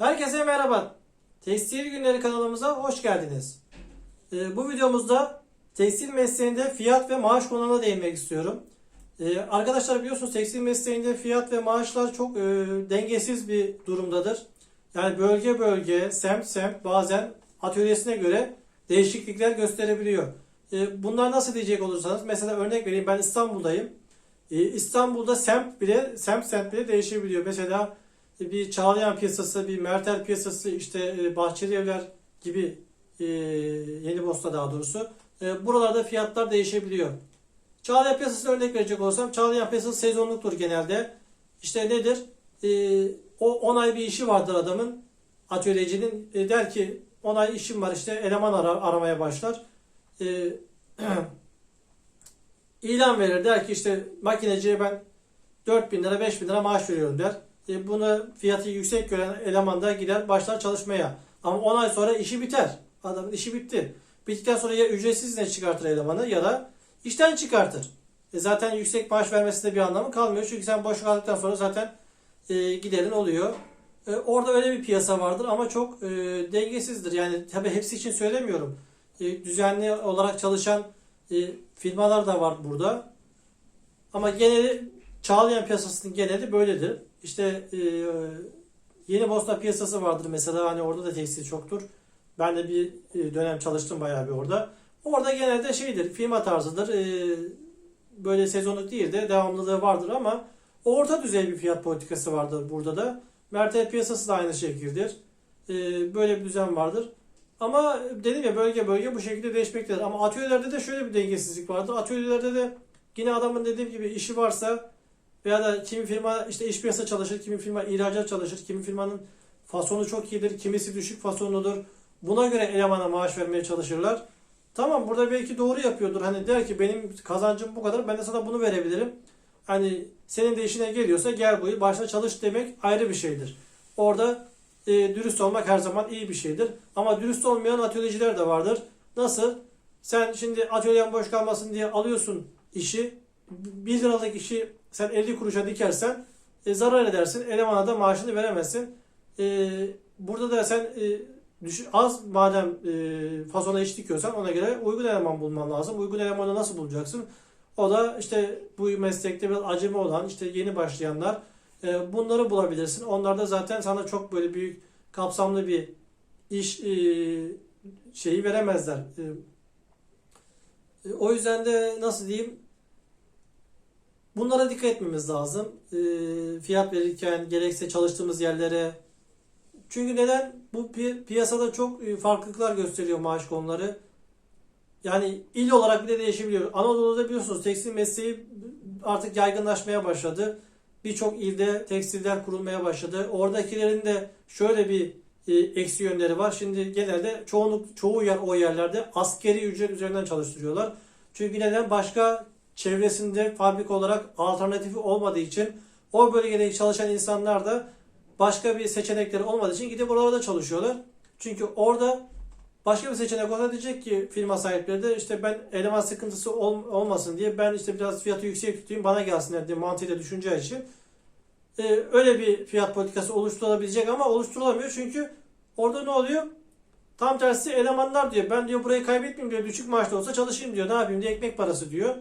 Herkese merhaba. Tekstil Günleri kanalımıza hoş geldiniz. Ee, bu videomuzda tekstil mesleğinde fiyat ve maaş konularına değinmek istiyorum. Ee, arkadaşlar biliyorsunuz tekstil mesleğinde fiyat ve maaşlar çok e, dengesiz bir durumdadır. Yani bölge bölge, semt semt bazen atölyesine göre değişiklikler gösterebiliyor. Ee, bunlar nasıl diyecek olursanız mesela örnek vereyim ben İstanbul'dayım. Ee, İstanbul'da semt bile semt semt bile değişebiliyor. Mesela bir Çağlayan piyasası, bir Mertel piyasası, işte e, Bahçeli Evler gibi e, Yeni Bosna daha doğrusu. E, buralarda fiyatlar değişebiliyor. Çağlayan piyasasına örnek verecek olursam Çağlayan piyasası sezonluktur genelde. İşte nedir? E, o 10 ay bir işi vardır adamın. Atölyecinin e, der ki 10 ay işim var işte eleman ara- aramaya başlar. E, ilan verir der ki işte makineciye ben 4000 lira 5000 lira maaş veriyorum der. E, bunu fiyatı yüksek gören eleman da gider başlar çalışmaya. Ama 10 ay sonra işi biter. Adamın işi bitti. Bittikten sonra ya ücretsiz izne çıkartır elemanı ya da işten çıkartır. E, zaten yüksek maaş vermesinde bir anlamı kalmıyor. Çünkü sen boş kaldıktan sonra zaten e, giderin oluyor. E, orada öyle bir piyasa vardır ama çok e, dengesizdir. Yani tabii hepsi için söylemiyorum. E, düzenli olarak çalışan e, firmalar da var burada. Ama geneli Çağlayan piyasasının geneli böyledir. İşte e, Yeni Bosna piyasası vardır mesela hani orada da tekstil çoktur. Ben de bir e, dönem çalıştım bayağı bir orada. Orada genelde şeydir firma tarzıdır. E, böyle sezonluk değil de devamlılığı vardır ama orta düzey bir fiyat politikası vardır burada da. Mertel piyasası da aynı şekildedir. E, böyle bir düzen vardır. Ama dedim ya bölge bölge bu şekilde değişmektedir. Ama atölyelerde de şöyle bir dengesizlik vardır. Atölyelerde de yine adamın dediğim gibi işi varsa veya da kimi firma işte iş piyasa çalışır, kimi firma ihracat çalışır, kimi firmanın fasonu çok iyidir, kimisi düşük fasonludur. Buna göre elemana maaş vermeye çalışırlar. Tamam burada belki doğru yapıyordur. Hani der ki benim kazancım bu kadar ben de sana bunu verebilirim. Hani senin de işine geliyorsa gel bu yıl başla çalış demek ayrı bir şeydir. Orada e, dürüst olmak her zaman iyi bir şeydir. Ama dürüst olmayan atölyeciler de vardır. Nasıl? Sen şimdi atölyen boş kalmasın diye alıyorsun işi. 1 liralık işi sen 50 kuruşa dikersen e, zarar edersin. Elemana da maaşını veremezsin. E, burada da sen e, düş- az madem e, fazona iş dikiyorsan ona göre uygun eleman bulman lazım. Uygun elemanı nasıl bulacaksın? O da işte bu meslekte biraz acemi olan işte yeni başlayanlar e, bunları bulabilirsin. Onlar da zaten sana çok böyle büyük kapsamlı bir iş e, şeyi veremezler. E, e, o yüzden de nasıl diyeyim Bunlara dikkat etmemiz lazım. E, fiyat verirken gerekse çalıştığımız yerlere. Çünkü neden? Bu pi- piyasada çok e, farklılıklar gösteriyor maaş konuları. Yani il olarak bile değişebiliyor. Anadolu'da biliyorsunuz tekstil mesleği artık yaygınlaşmaya başladı. Birçok ilde tekstiller kurulmaya başladı. Oradakilerin de şöyle bir e, eksi yönleri var. Şimdi genelde çoğunluk çoğu yer o yerlerde askeri ücret üzerinden çalıştırıyorlar. Çünkü neden? Başka çevresinde fabrika olarak alternatifi olmadığı için o bölgedeki çalışan insanlar da başka bir seçenekleri olmadığı için gidip oralarda çalışıyorlar. Çünkü orada başka bir seçenek olsa diyecek ki firma sahipleri de işte ben eleman sıkıntısı ol- olmasın diye ben işte biraz fiyatı yüksek tutayım bana gelsinler diye mantığıyla düşüneceği için e, öyle bir fiyat politikası oluşturulabilecek ama oluşturulamıyor çünkü orada ne oluyor? Tam tersi elemanlar diyor ben diyor burayı kaybetmeyeyim diyor düşük maaşlı olsa çalışayım diyor ne yapayım diye ekmek parası diyor.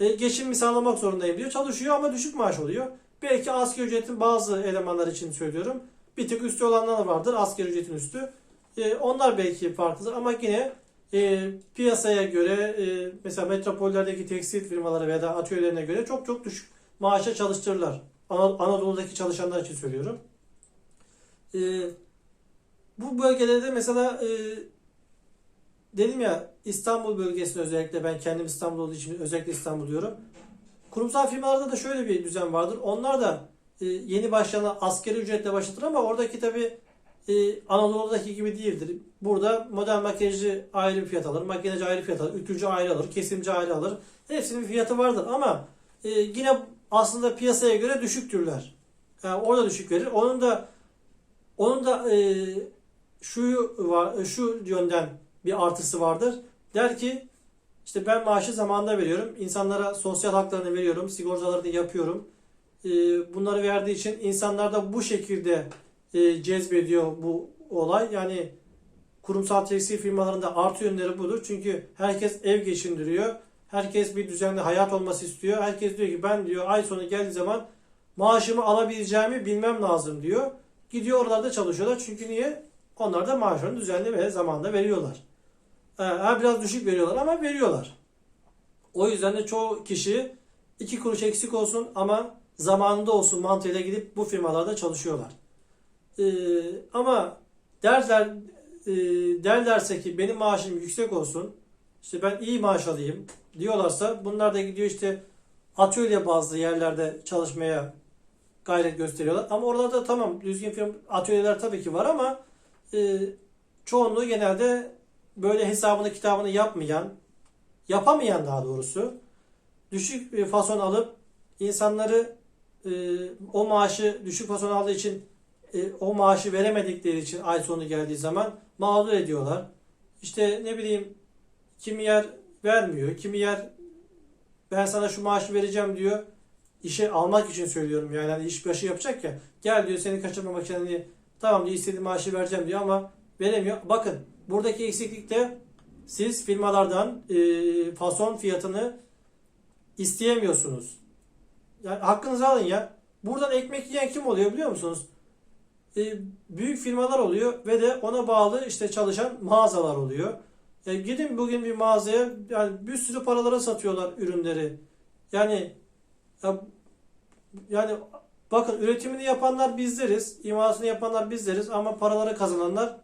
E, geçimimi sağlamak zorundayım diyor. Çalışıyor ama düşük maaş oluyor. Belki asgari ücretin bazı elemanlar için söylüyorum. Bir tık üstü olanlar vardır asgari ücretin üstü. E, onlar belki farklıdır ama yine e, piyasaya göre e, mesela metropollerdeki tekstil firmaları veya da atölyelerine göre çok çok düşük maaşa çalıştırırlar. Ana- Anadolu'daki çalışanlar için söylüyorum. Bu bölgelerde mesela dedim ya İstanbul bölgesinde özellikle ben kendim İstanbul olduğu için özellikle İstanbul diyorum. Kurumsal firmalarda da şöyle bir düzen vardır. Onlar da e, yeni başlayana askeri ücretle başlatır ama oradaki tabi e, Anadolu'daki gibi değildir. Burada model makyajcı ayrı bir fiyat alır, makinacı ayrı fiyat alır, ütücü ayrı alır, kesimci ayrı alır. Hepsinin bir fiyatı vardır ama e, yine aslında piyasaya göre düşüktürler. Yani orada düşük verir. Onun da onun da e, şu var, şu yönden bir artısı vardır. Der ki işte ben maaşı zamanında veriyorum. İnsanlara sosyal haklarını veriyorum. Sigortalarını yapıyorum. Ee, bunları verdiği için insanlar da bu şekilde e, cezbediyor bu olay. Yani kurumsal tekstil firmalarında artı yönleri budur. Çünkü herkes ev geçindiriyor. Herkes bir düzenli hayat olması istiyor. Herkes diyor ki ben diyor ay sonu geldiği zaman maaşımı alabileceğimi bilmem lazım diyor. Gidiyor oralarda çalışıyorlar. Çünkü niye? Onlar da maaşlarını düzenli ve zamanında veriyorlar. Ha, biraz düşük veriyorlar ama veriyorlar. O yüzden de çoğu kişi iki kuruş eksik olsun ama zamanında olsun mantığıyla gidip bu firmalarda çalışıyorlar. Ee, ama derler e, derlerse ki benim maaşım yüksek olsun, işte ben iyi maaş alayım diyorlarsa bunlar da gidiyor işte atölye bazlı yerlerde çalışmaya gayret gösteriyorlar. Ama oralarda tamam düzgün firma atölyeler tabii ki var ama e, çoğunluğu genelde böyle hesabını kitabını yapmayan, yapamayan daha doğrusu düşük bir fason alıp insanları e, o maaşı düşük fason aldığı için e, o maaşı veremedikleri için ay sonu geldiği zaman mağdur ediyorlar. İşte ne bileyim kimi yer vermiyor, kimi yer ben sana şu maaşı vereceğim diyor. İşe almak için söylüyorum yani hani iş başı yapacak ya. Gel diyor seni kaçırmamak için hani tamam diyor istediğin maaşı vereceğim diyor ama veremiyor. Bakın buradaki eksiklikte siz firmalardan e, fason fiyatını isteyemiyorsunuz. Yani hakkınızı alın ya. Buradan ekmek yiyen kim oluyor biliyor musunuz? E, büyük firmalar oluyor ve de ona bağlı işte çalışan mağazalar oluyor. E, gidin bugün bir mağazaya yani bir sürü paralara satıyorlar ürünleri. Yani ya, yani bakın üretimini yapanlar bizleriz, imalasını yapanlar bizleriz ama paraları kazananlar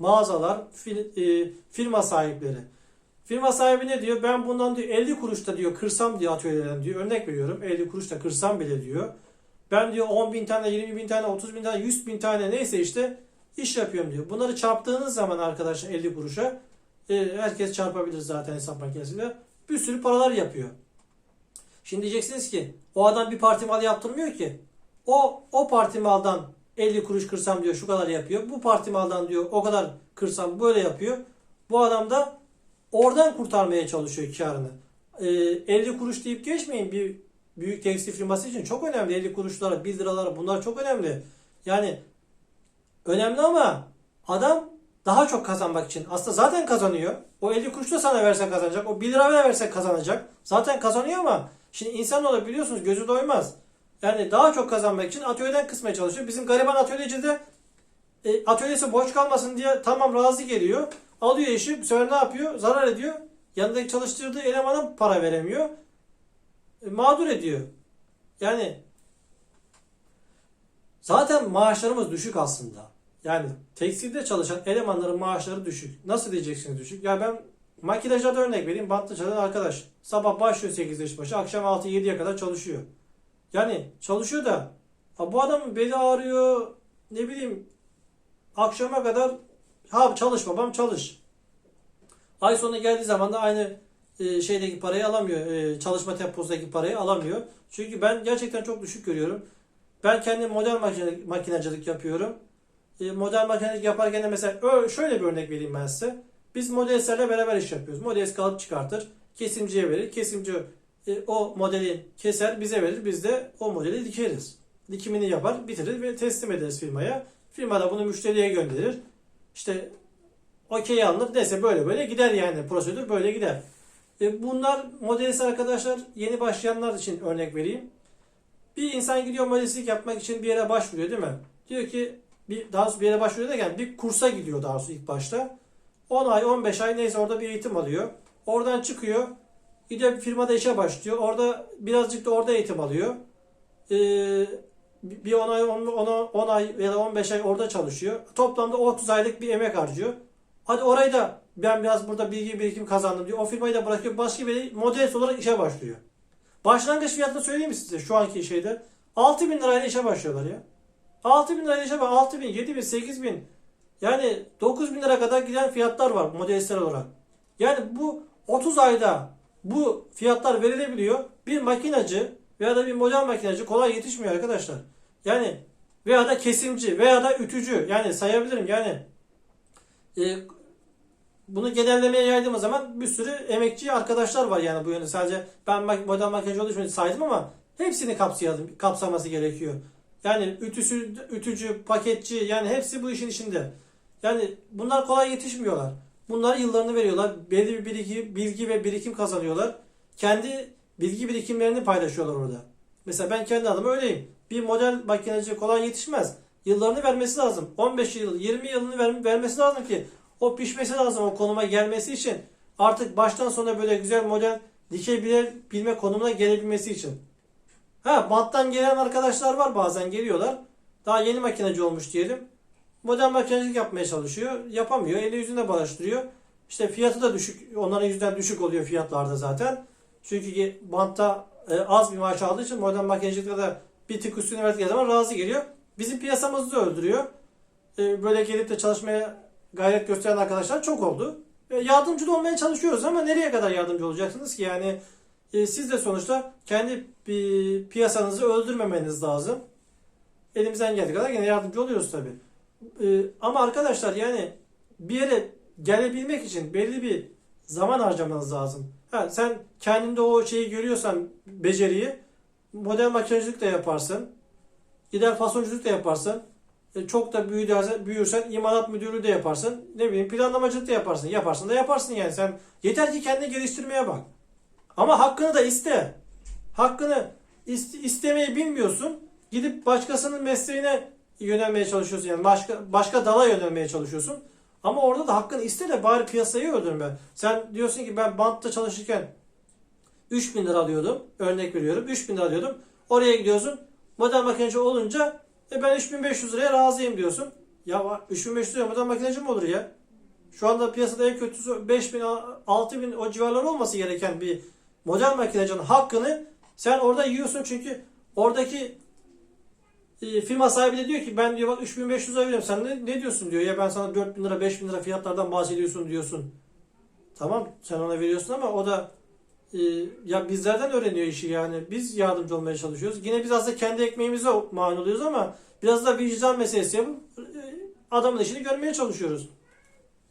mağazalar, fil- e, firma sahipleri. Firma sahibi ne diyor? Ben bundan diyor 50 kuruşta diyor kırsam diyor atölyeden diyor. Örnek veriyorum 50 kuruşta kırsam bile diyor. Ben diyor 10 bin tane, 20 bin tane, 30 bin tane, 100 bin tane neyse işte iş yapıyorum diyor. Bunları çarptığınız zaman arkadaşlar 50 kuruşa e, herkes çarpabilir zaten hesap makinesiyle. Bir sürü paralar yapıyor. Şimdi diyeceksiniz ki o adam bir parti mal yaptırmıyor ki. O o parti maldan 50 kuruş kırsam diyor şu kadar yapıyor. Bu parti maldan diyor o kadar kırsam böyle yapıyor. Bu adam da oradan kurtarmaya çalışıyor karını. E, 50 kuruş deyip geçmeyin bir büyük tekstil firması için çok önemli. 50 kuruşlara, 1 liralara bunlar çok önemli. Yani önemli ama adam daha çok kazanmak için aslında zaten kazanıyor. O 50 kuruş da sana verse kazanacak. O 1 lira verse kazanacak. Zaten kazanıyor ama şimdi insan olarak biliyorsunuz gözü doymaz. Yani daha çok kazanmak için atölyeden kısmaya çalışıyor. Bizim gariban atölyeci de e, atölyesi boş kalmasın diye tamam razı geliyor. Alıyor işi. Bu sefer ne yapıyor? Zarar ediyor. Yanındaki çalıştırdığı elemana para veremiyor. E, mağdur ediyor. Yani zaten maaşlarımız düşük aslında. Yani tekstilde çalışan elemanların maaşları düşük. Nasıl diyeceksiniz düşük? Ya ben makinajda da örnek vereyim. Bantlı çalışan arkadaş. Sabah başlıyor 8'de iş başı. Akşam 6-7'ye kadar çalışıyor. Yani çalışıyor da ha bu adamın beli ağrıyor. Ne bileyim akşama kadar ha çalış babam çalış. Ay sonu geldiği zaman da aynı e, şeydeki parayı alamıyor. E, çalışma temposundaki parayı alamıyor. Çünkü ben gerçekten çok düşük görüyorum. Ben kendim model makine, makinacılık yapıyorum. E, model makinacılık yaparken de mesela şöyle bir örnek vereyim ben size. Biz modelistlerle beraber iş yapıyoruz. Modelist kalıp çıkartır. Kesimciye verir. Kesimci e, o modeli keser bize verir. Biz de o modeli dikeriz. Dikimini yapar, bitirir ve teslim ederiz firmaya. Firma da bunu müşteriye gönderir. İşte okey alınır. Neyse böyle böyle gider yani. Prosedür böyle gider. E, bunlar modelist arkadaşlar yeni başlayanlar için örnek vereyim. Bir insan gidiyor modelistlik yapmak için bir yere başvuruyor değil mi? Diyor ki bir daha sonra bir yere başvuruyor derken bir kursa gidiyor daha sonra ilk başta. 10 ay 15 ay neyse orada bir eğitim alıyor. Oradan çıkıyor. Gidiyor bir firmada işe başlıyor. Orada birazcık da orada eğitim alıyor. Ee, bir 10 ay 10, 10 ay ya da 15 ay orada çalışıyor. Toplamda 30 aylık bir emek harcıyor. Hadi orayı da ben biraz burada bilgi birikim kazandım diyor. O firmayı da bırakıyor. Başka bir modelist olarak işe başlıyor. Başlangıç fiyatını söyleyeyim mi size şu anki şeyde? 6 bin lirayla işe başlıyorlar ya. 6 bin lirayla işe bak. 6 bin, 7 bin, 8 bin. Yani 9 bin lira kadar giden fiyatlar var modelistler olarak. Yani bu 30 ayda bu fiyatlar verilebiliyor. Bir makinacı veya da bir model makinacı kolay yetişmiyor arkadaşlar. Yani veya da kesimci veya da ütücü yani sayabilirim yani e, bunu genellemeye yaydığımız zaman bir sürü emekçi arkadaşlar var yani bu yönde. Sadece ben model makinacı olduğu için saydım ama hepsini kapsayalım, kapsaması gerekiyor. Yani ütüsü, ütücü, paketçi yani hepsi bu işin içinde. Yani bunlar kolay yetişmiyorlar. Bunlar yıllarını veriyorlar. Belli bir bilgi, bilgi ve birikim kazanıyorlar. Kendi bilgi birikimlerini paylaşıyorlar orada. Mesela ben kendi adıma öyleyim. Bir model makineci kolay yetişmez. Yıllarını vermesi lazım. 15 yıl, 20 yılını ver- vermesi lazım ki o pişmesi lazım o konuma gelmesi için. Artık baştan sona böyle güzel model dikebilme konumuna gelebilmesi için. Ha banttan gelen arkadaşlar var bazen geliyorlar. Daha yeni makineci olmuş diyelim. Modern makinecilik yapmaya çalışıyor. Yapamıyor. Eli yüzüne bulaştırıyor. İşte fiyatı da düşük. Onların yüzünden düşük oluyor fiyatlarda zaten. Çünkü bantta e, az bir maaş aldığı için modern makinecilikte de bir tık üstüne verdikleri zaman razı geliyor. Bizim piyasamızı da öldürüyor. E, böyle gelip de çalışmaya gayret gösteren arkadaşlar çok oldu. E, yardımcı da olmaya çalışıyoruz ama nereye kadar yardımcı olacaksınız ki? Yani siz de sonuçta kendi piyasanızı öldürmemeniz lazım. Elimizden geldiği kadar yine yardımcı oluyoruz tabii. Ee, ama arkadaşlar yani bir yere gelebilmek için belli bir zaman harcamanız lazım. Ha, sen kendinde o şeyi görüyorsan beceriyi model makinecilik de yaparsın. Gider fasonculuk da yaparsın. E, çok da büyüdersen, büyürsen imalat müdürlüğü de yaparsın. Ne bileyim planlamacılık da yaparsın. Yaparsın da yaparsın yani. Sen yeter ki kendini geliştirmeye bak. Ama hakkını da iste. Hakkını iste- istemeyi bilmiyorsun. Gidip başkasının mesleğine yönelmeye çalışıyorsun. Yani başka başka dala yönelmeye çalışıyorsun. Ama orada da hakkını iste de bari piyasayı öldürme. Sen diyorsun ki ben bantta çalışırken 3000 lira alıyordum. Örnek veriyorum. 3000 lira alıyordum. Oraya gidiyorsun. Model makineci olunca e ben 3500 liraya razıyım diyorsun. Ya 3500 liraya model makineci mi olur ya? Şu anda piyasada en kötüsü 5000 6000 o civarlar olması gereken bir model makinecinin hakkını sen orada yiyorsun çünkü oradaki e, firma sahibi de diyor ki ben diyor bak 3500 lira veriyorum sen ne, ne diyorsun diyor ya ben sana 4000 lira 5000 lira fiyatlardan bahsediyorsun diyorsun. Tamam sen ona veriyorsun ama o da e, ya bizlerden öğreniyor işi yani biz yardımcı olmaya çalışıyoruz. Yine biz aslında kendi ekmeğimize mani oluyoruz ama biraz da vicdan meselesi yapıp e, adamın işini görmeye çalışıyoruz.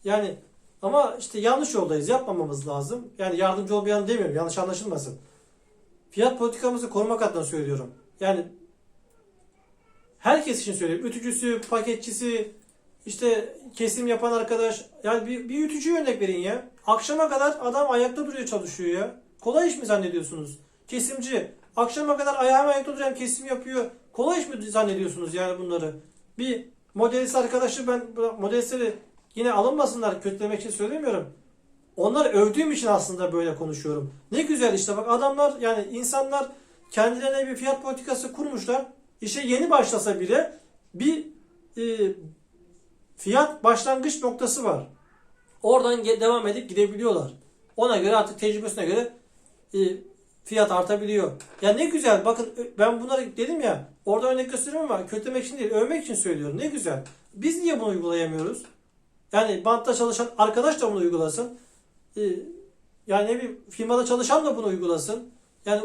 Yani ama işte yanlış yoldayız yapmamamız lazım. Yani yardımcı olmayan demiyorum yanlış anlaşılmasın. Fiyat politikamızı korumak adına söylüyorum. Yani herkes için söylüyorum. Ütücüsü, paketçisi, işte kesim yapan arkadaş. Yani bir, bir ütücü örnek verin ya. Akşama kadar adam ayakta duruyor çalışıyor ya. Kolay iş mi zannediyorsunuz? Kesimci. Akşama kadar ayağım ayakta duruyor kesim yapıyor. Kolay iş mi zannediyorsunuz yani bunları? Bir modelist arkadaşı ben modelistleri yine alınmasınlar kötülemek için söylemiyorum. Onları övdüğüm için aslında böyle konuşuyorum. Ne güzel işte bak adamlar yani insanlar kendilerine bir fiyat politikası kurmuşlar. İşe yeni başlasa bile bir e, fiyat başlangıç noktası var. Oradan devam edip gidebiliyorlar. Ona göre artık tecrübesine göre e, fiyat artabiliyor. Ya ne güzel bakın ben bunları dedim ya orada örnek gösteriyorum ama kötülemek için değil övmek için söylüyorum. Ne güzel. Biz niye bunu uygulayamıyoruz? Yani bantta çalışan arkadaş da bunu uygulasın. E, yani bileyim firmada çalışan da bunu uygulasın. Yani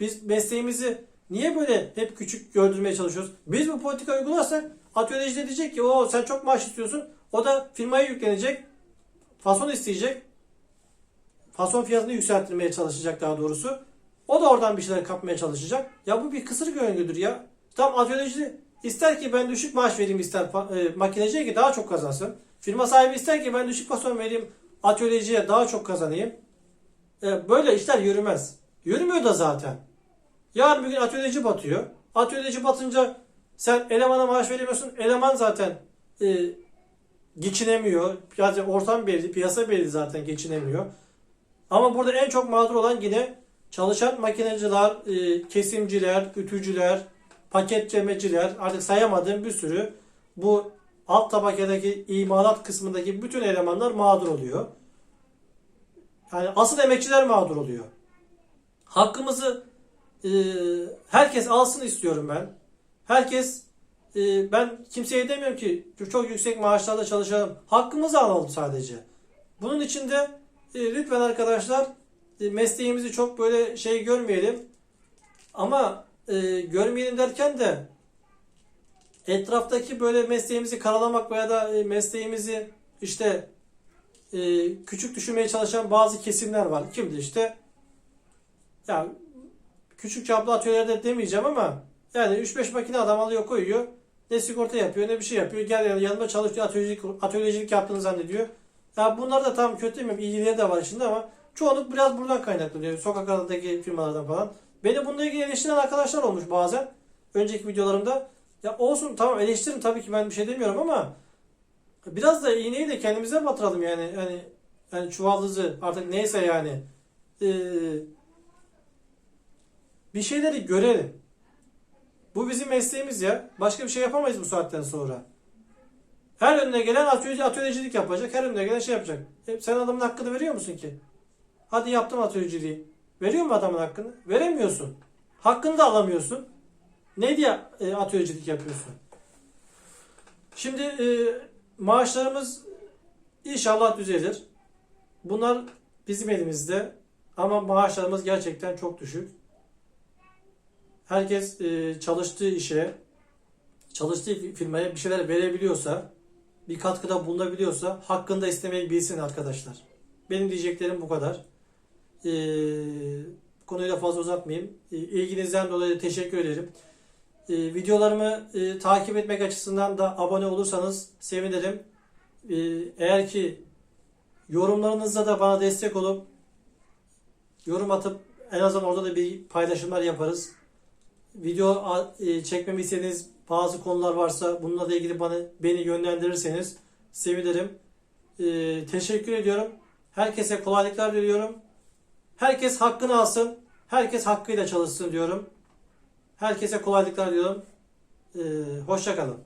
biz mesleğimizi niye böyle hep küçük gördürmeye çalışıyoruz? Biz bu politika uygularsak atölyeci de diyecek ki o sen çok maaş istiyorsun. O da firmaya yüklenecek. Fason isteyecek. Fason fiyatını yükseltmeye çalışacak daha doğrusu. O da oradan bir şeyler kapmaya çalışacak. Ya bu bir kısır döngüdür ya. Tam atölyeci ister ki ben düşük maaş vereyim ister e, makineciye ki daha çok kazansın. Firma sahibi ister ki ben düşük fason vereyim atölyeciye daha çok kazanayım. E, böyle işler yürümez. Yürümüyor da zaten. Yarın bir gün atölyeci batıyor. Atölyeci batınca sen elemana maaş veremiyorsun. Eleman zaten e, geçinemiyor. Yani ortam belli, piyasa belli zaten geçinemiyor. Ama burada en çok mağdur olan yine çalışan makineciler, e, kesimciler, ütücüler, paketlemeciler, artık sayamadığım bir sürü bu alt tabakadaki imalat kısmındaki bütün elemanlar mağdur oluyor. Yani asıl emekçiler mağdur oluyor. Hakkımızı e, herkes alsın istiyorum ben. Herkes e, ben kimseye demiyorum ki çok yüksek maaşlarla çalışalım. Hakkımızı alalım sadece. Bunun için de e, lütfen arkadaşlar e, mesleğimizi çok böyle şey görmeyelim. Ama e, görmeyelim derken de etraftaki böyle mesleğimizi karalamak veya da e, mesleğimizi işte e, küçük düşürmeye çalışan bazı kesimler var. Kimdi işte? Ya küçük çaplı atölyelerde demeyeceğim ama Yani 3-5 makine adam alıyor koyuyor. Ne sigorta yapıyor ne bir şey yapıyor. Gel yani yanımda çalışıyor atölyecilik, atölyecilik yaptığını zannediyor. Ya bunlar da tam kötü demeyeyim. İyileri de var içinde ama çoğunluk biraz buradan kaynaklanıyor. Sokaklardaki firmalardan falan. Beni bununla ilgili eleştiren arkadaşlar olmuş bazen. Önceki videolarımda. Ya olsun tamam eleştirin tabii ki ben bir şey demiyorum ama biraz da iğneyi de kendimize batıralım yani. Yani yani çuvaldızı artık neyse yani. Ee, bir şeyleri görelim. Bu bizim mesleğimiz ya. Başka bir şey yapamayız bu saatten sonra. Her önüne gelen atölye, atölyecilik yapacak. Her önüne gelen şey yapacak. E, sen adamın hakkını veriyor musun ki? Hadi yaptım atölyeciliği. Veriyor mu adamın hakkını? Veremiyorsun. Hakkını da alamıyorsun. Ne diye e, atölyecilik yapıyorsun? Şimdi e, maaşlarımız inşallah düzelir. Bunlar bizim elimizde. Ama maaşlarımız gerçekten çok düşük. Herkes e, çalıştığı işe, çalıştığı firmaya bir şeyler verebiliyorsa, bir katkıda bulunabiliyorsa hakkında istemeyi bilsin arkadaşlar. Benim diyeceklerim bu kadar. E, konuyla fazla uzatmayayım. E, ilginizden dolayı teşekkür ederim. E, videolarımı e, takip etmek açısından da abone olursanız sevinirim. E, eğer ki yorumlarınızla da bana destek olup yorum atıp en azından orada da bir paylaşımlar yaparız. Video e, çekmemi istediğiniz bazı konular varsa bununla da ilgili bana beni yönlendirirseniz sevinirim. E, teşekkür ediyorum. Herkese kolaylıklar diliyorum. Herkes hakkını alsın. Herkes hakkıyla çalışsın diyorum. Herkese kolaylıklar diliyorum. E, hoşça kalın.